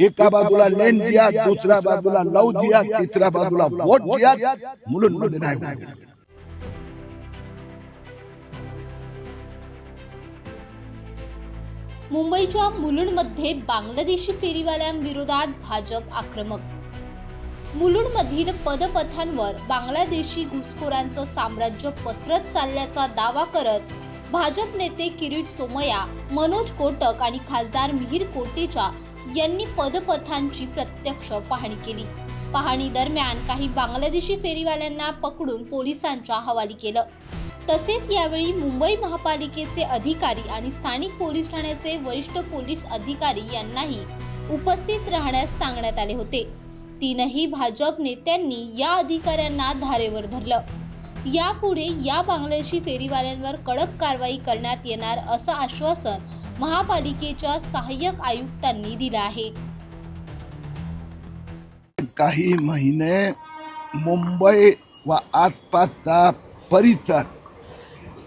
एका बाजूला लेन जिहाद दुसऱ्या बाजूला लव जिहाद तिसऱ्या बाजूला वोट जिहाद मुलुंडमध्ये नाही. मुंबईच्या मुलुंडमध्ये बांगलादेशी फेरीवाल्यांविरोधात भाजप आक्रमक मुलुंडमधील पदपथांवर बांगलादेशी घुसखोरांचं साम्राज्य पसरत चालल्याचा दावा करत भाजप नेते किरीट सोमय्या मनोज कोटक आणि खासदार मिहीर कोटेचा यांनी पदपथांची प्रत्यक्ष पाहणी केली. पाहणी दरम्यान काही बांगलादेशी फेरीवाल्यांना पकडून पोलिसांच्या हवाली केलं. तसेच यावेळी मुंबई महापालिकेचे अधिकारी आणि स्थानिक पोलीस ठाण्याचे वरिष्ठ पोलीस अधिकारी यांनाही उपस्थित राहण्यास सांगण्यात आले होते. तीनही भाजप नेत्यांनी या अधिकाऱ्यांना धारेवर धरलं. यापुढे या बांगलादेशी फेरीवाल्यांवर कडक कारवाई करण्यात येणार असं आश्वासन महापालिकेच्या सहाय्यक आयुक्तांनी दिला आहे. काही महिने मुंबई व आसपासचा परिसर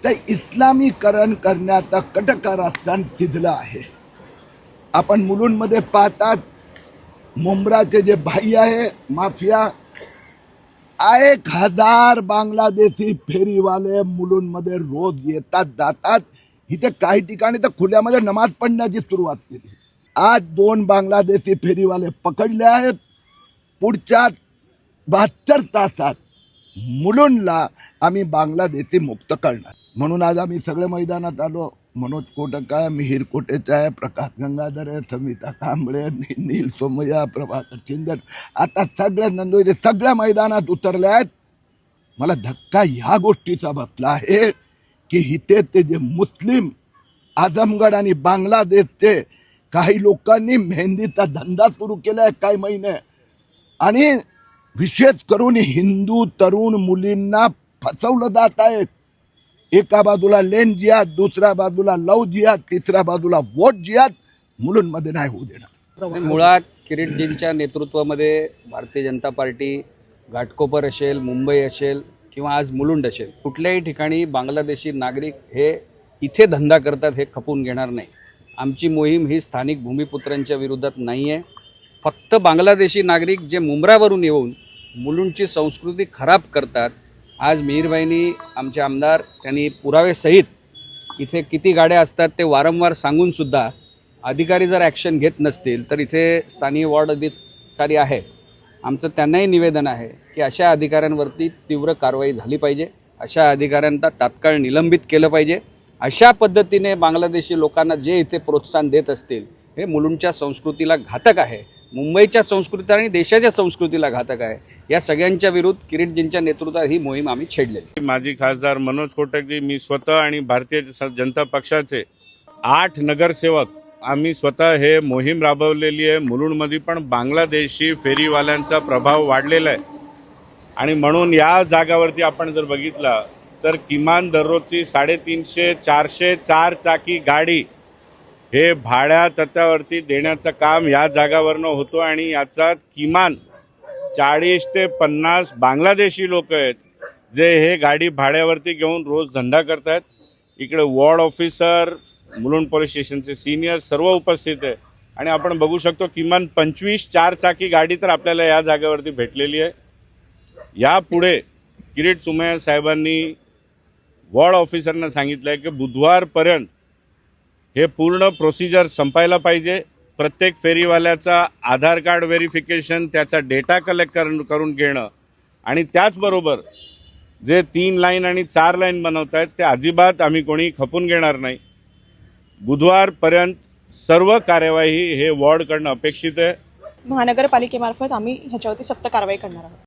ते इस्लामीकरण करण्याचा कटकारस्थान शिजलं आहे. आपण मुलुंडमध्ये पाहतात मुंब्राचे जे भाई आहे माफिया एक हजार बांगलादेशी फेरीवाले मुलुंडमध्ये रोज येतात जातात. इथे काही ठिकाणी तर खुल्यामध्ये नमाज पडण्याची सुरुवात केली. आज दोन बांगलादेशी फेरीवाले पकडले आहेत. पुढच्या बहात्तर तासात मुलुंडला आम्ही बांगलादेशी मुक्त करणार. म्हणून आज आम्ही सगळे मैदानात आलो. मनोज कोटक आहे मिहीर कोटेचा आहे प्रकाश गंगाधर आहे समिता कांबळे नील सोमय्या प्रभाकर शिंदे. आता सगळे नंदोई सगळ्या मैदानात उतरले आहेत. मला धक्का ह्या गोष्टीचा बसला आहे. की इथे ते जे मुस्लिम आझमगड आणि बांगलादेशचे काही लोकांनी मेहंदीचा धंदा सुरू केला आहे काही महिने. आणि विशेष करून हिंदू तरुण मुलींना फसवलं जात आहे. एका बाजूला लेन जिहाद दुसऱ्या बाजूला लव जिहाद तिसऱ्या बाजूला वोट जिहाद मुलींमध्ये नाही होऊ देणार. मुळात किरीटजींच्या नेतृत्वामध्ये भारतीय जनता पार्टी घाटकोपर असेल मुंबई असेल किंवा आज मुलुंड असेल कुठल्याही ठिकाणी बांगलादेशी नागरिक हे इथे धंदा करतात हे खपून घेणार नाही. आमची मोहीम ही स्थानिक भूमिपुत्रांच्या विरोधात नाही आहे फक्त बांगलादेशी नागरिक जे मुंब्रावरून येऊन मुलुंडची संस्कृती खराब करतात आज मिहीरबाईंनी आमचे आमदार त्यांनी पुरावेसहित इथे किती गाड्या असतात ते वारंवार सांगूनसुद्धा अधिकारी जर ॲक्शन घेत नसतील तर इथे स्थानीय वॉर्ड अधिकारी आहे आमचं त्यांनाही निवेदन आहे की अशा अधिकाऱ्यांवरती तीव्र कारवाई झाली पाहिजे. अशा अधिकाऱ्यांना तात्काळ निलंबित केलं पाहिजे. अशा पद्धतीने बांगलादेशी लोकांना जे इथे प्रोत्साहन देत असतील हे मुलुंडच्या संस्कृतीला घातक आहे. मुंबईच्या संस्कृती आणि देशाच्या संस्कृतीला घातक आहे. या सगळ्यांच्या विरुद्ध किरीटजींच्या नेतृत्वात ही मोहीम आम्ही छेडलेली माजी खासदार मनोज कोटकजी मी स्वतः आणि भारतीय जनता पक्षाचे आठ नगरसेवक आम्ही स्वतः हे मोहीम राबवलेली आहे. मुलुंडमध्ये पण बांगलादेशी फेरीवाल्यांचा प्रभाव वाढलेला आहे. आणि म्हणून या जागावरती आपण जर बघितला तर किमान दररोजची साडेतीनशे चारशे चार चाकी गाडी हे भाड्या तत्त्वावरती देण्याचं काम या जागावरनं होतो आणि याचा किमान चाळीस ते पन्नास बांगलादेशी लोक आहेत जे हे गाडी भाड्यावरती घेऊन रोज धंदा करतायत. इकडे वॉर्ड ऑफिसर मुलुंड पोलीस स्टेशनचे सिनियर सर्व उपस्थित आहे. आणि आपण बघू शकतो किमान पंचवीस चार चाकी गाडी तर आपल्याला या जागेवरती भेटलेली आहे. यापुढे किरीट सुमया साहेबांनी वॉर्ड ऑफिसरना सांगितलं आहे की बुधवारपर्यंत हे पूर्ण प्रोसिजर संपायला पाहिजे. प्रत्येक फेरीवाल्याचा आधार कार्ड व्हेरिफिकेशन त्याचा डेटा कलेक्ट कर करून घेणं. आणि त्याचबरोबर जे तीन लाईन आणि चार लाईन बनवत आहेत ते अजिबात आम्ही कोणी खपून घेणार नाही. बुधवारपर्यंत सर्व कार्यवाही हे वॉर्डकडनं अपेक्षित आहे. महानगरपालिकेमार्फत आम्ही ह्याच्यावरती सक्त कारवाई करणार आहोत.